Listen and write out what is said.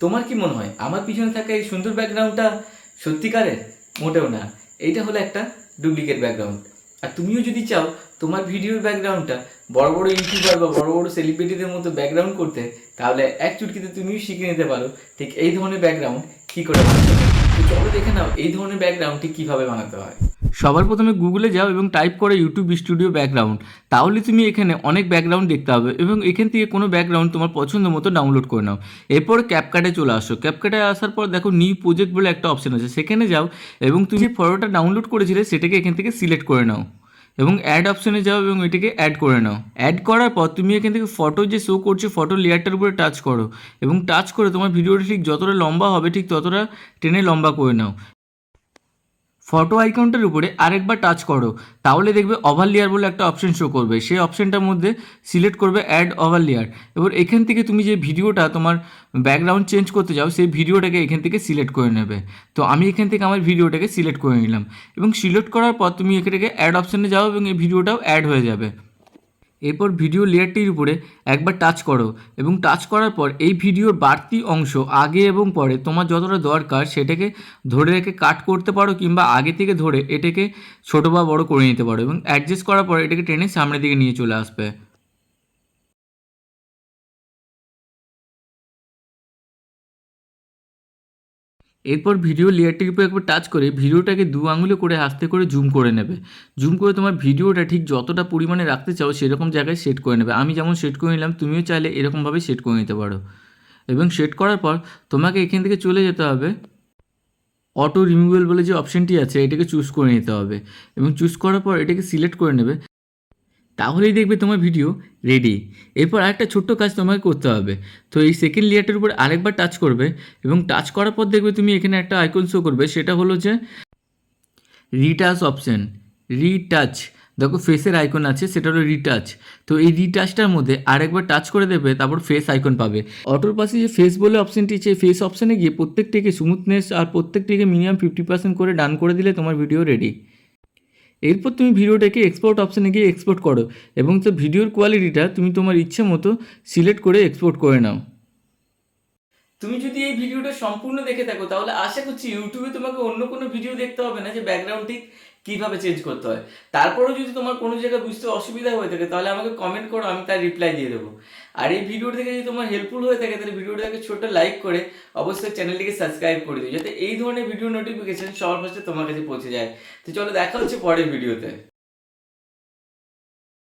তোমার কি মনে হয়? আমার পিছনে থাকা এই সুন্দর ব্যাকগ্রাউন্ডটা সত্যিকারের? মোটেও না। এইটা হলো একটা ডুপ্লিকেট ব্যাকগ্রাউন্ড আর তুমিও যদি চাও, তোমার ভিডিওর ব্যাকগ্রাউন্ডটা বড় বড় ইউটিউবার বা বড় বড় সেলিব্রিটিদের মতো ব্যাকগ্রাউন্ড করতে, তাহলে এক চুটকিতে তুমিও শিখে নিতে পারো, ঠিক এই ধরনের ব্যাকগ্রাউন্ড কী করে বানাতে হয়? তো চলো দেখে নাও, এই ধরনের ব্যাকগ্রাউন্ড ঠিক কীভাবে বানাতে হয়। সবার প্রথমে গুগলে যাও এবং টাইপ করো ইউটিউব স্টুডিও ব্যাকগ্রাউন্ড তাহলে তুমি এখানে অনেক ব্যাকগ্রাউন্ড দেখতে হবে এবং এখান থেকে কোনো ব্যাকগ্রাউন্ড তোমার পছন্দ মতো ডাউনলোড করে নাও। এরপর ক্যাপকাটে চলে আসো। ক্যাপকাটে আসার পর দেখো নিউ প্রজেক্ট বলে একটা অপশন আছে। সেখানে যাও এবং তুমি যে ফটোটা ডাউনলোড করেছিলে সেটাকে এখান থেকে সিলেক্ট করে নাও এবং অ্যাড অপশনে যাও এবং এটিকে অ্যাড করে নাও। অ্যাড করার পর তুমি এখান থেকে ফটো যে শো করছে ফটো লেয়ারটার উপরে টাচ করো এবং টাচ করে তোমার ভিডিওটা ঠিক যতটা লম্বা হবে, ঠিক ততটা টেনে লম্বা করে নাও। ফটো আইকনটার উপরে আরেকবার টাচ করো, তাহলে দেখবে ওভার লেয়ার বলে একটা অপশন শো করবে। সেই অপশনটার মধ্যে সিলেক্ট করবে অ্যাড ওভার লেয়ার এবার এখান থেকে তুমি যে ভিডিওটা তোমার ব্যাকগ্রাউন্ড চেঞ্জ করতে যাও, সেই ভিডিওটাকে এখান থেকে সিলেক্ট করে নেবে। তো আমি এখান থেকে আমার ভিডিওটাকে সিলেক্ট করে নিলাম। এবং সিলেক্ট করার পর তুমি এখান থেকে অ্যাড অপশানে যাও এবং এই ভিডিওটাও অ্যাড হয়ে যাবে। এরপর ভিডিও লেয়ারটির উপরে একবার টাচ করো এবং টাচ করার পর এই ভিডিওর বাড়তি অংশ আগে এবং পরে তোমার যতটা দরকার সেটাকে ধরে রেখে কাট করতে পারো কিংবা আগে থেকে ধরে এটাকে ছোটো বা বড় করে নিতে পারো এবং অ্যাডজাস্ট করার পর এটাকে টেনে সামনের দিকে নিয়ে চলে আসবে। এরপর ভিডিও লেয়ারটির উপর একবার টাচ করে ভিডিওটাকে দু আঙুলে করে আস্তে করে জুম করে নেবে। জুম করে তোমার ভিডিওটা ঠিক যতটা পরিমাণে রাখতে চাও সেরকম জায়গায় সেট করে নেবে। আমি যেমন সেট করে নিলাম, তুমিও চাইলে এরকমভাবে সেট করে নিতে পারো। এবং সেট করার পর তোমাকে এখান থেকে চলে যেতে হবে অটো রিমুভেল বলে যে অপশানটি আছে, এটাকে চুজ করে নিতে হবে। এবং চুজ করার পর এটাকে সিলেক্ট করে নেবে। তাহলেই দেখবে তোমার ভিডিও রেডি এরপর আরেকটা ছোট্ট কাজ তোমাকে করতে হবে। তো এই সেকেন্ড লেয়ারটার উপর আরেকবার টাচ করবে এবং টাচ করার পর দেখবে তুমি এখানে একটা আইকন শো করবে। সেটা হলো যে রিটাচ অপশান রিটাচ দেখো ফেসের আইকন আছে, সেটা হলো রিটাচ তো এই রিটাচটার মধ্যে আরেকবার টাচ করে দেবে তারপর ফেস আইকন পাবে। অটোর পাশে যে ফেস বলে অপশানটি আছে ফেস অপশানে গিয়ে প্রত্যেকটিকে স্মুথনেস আর প্রত্যেকটিকে মিনিমাম ফিফটি পার্সেন্ট করে ডান করে দিলে তোমার ভিডিও রেডি এরপর তুমি ভিডিওটাকে এক্সপোর্ট অপশানে গিয়ে এক্সপোর্ট করো এবং তো ভিডিওর কোয়ালিটিটা তুমি তোমার ইচ্ছে মতো সিলেক্ট করে এক্সপোর্ট করে নাও। তুমি যদি এই ভিডিওটা সম্পূর্ণ দেখে থাকো, তাহলে আশা করছি ইউটিউবে তোমাকে অন্য কোনো ভিডিও দেখতে হবে না যে ব্যাকগ্রাউন্ড ঠিক কীভাবে চেঞ্জ করতে হয়। তারপরেও যদি তোমার কোনো জায়গায় বুঝতে অসুবিধা হয়ে থাকে, তাহলে আমাকে কমেন্ট করো, আমি তার রিপ্লাই দিয়ে দেবো। আর এই ভিডিও থেকে যদি তোমার হেল্পফুল হয়ে থাকে, তাহলে ভিডিওটাকে ছোট লাইক করে অবশ্যই চ্যানেলটিকে সাবস্ক্রাইব করে দিও, যাতে এই ধরনের ভিডিও নোটিফিকেশন সবার ফার্স্টে তোমার কাছে পৌঁছে যায়। তো চলো দেখা হচ্ছে পরের ভিডিওতে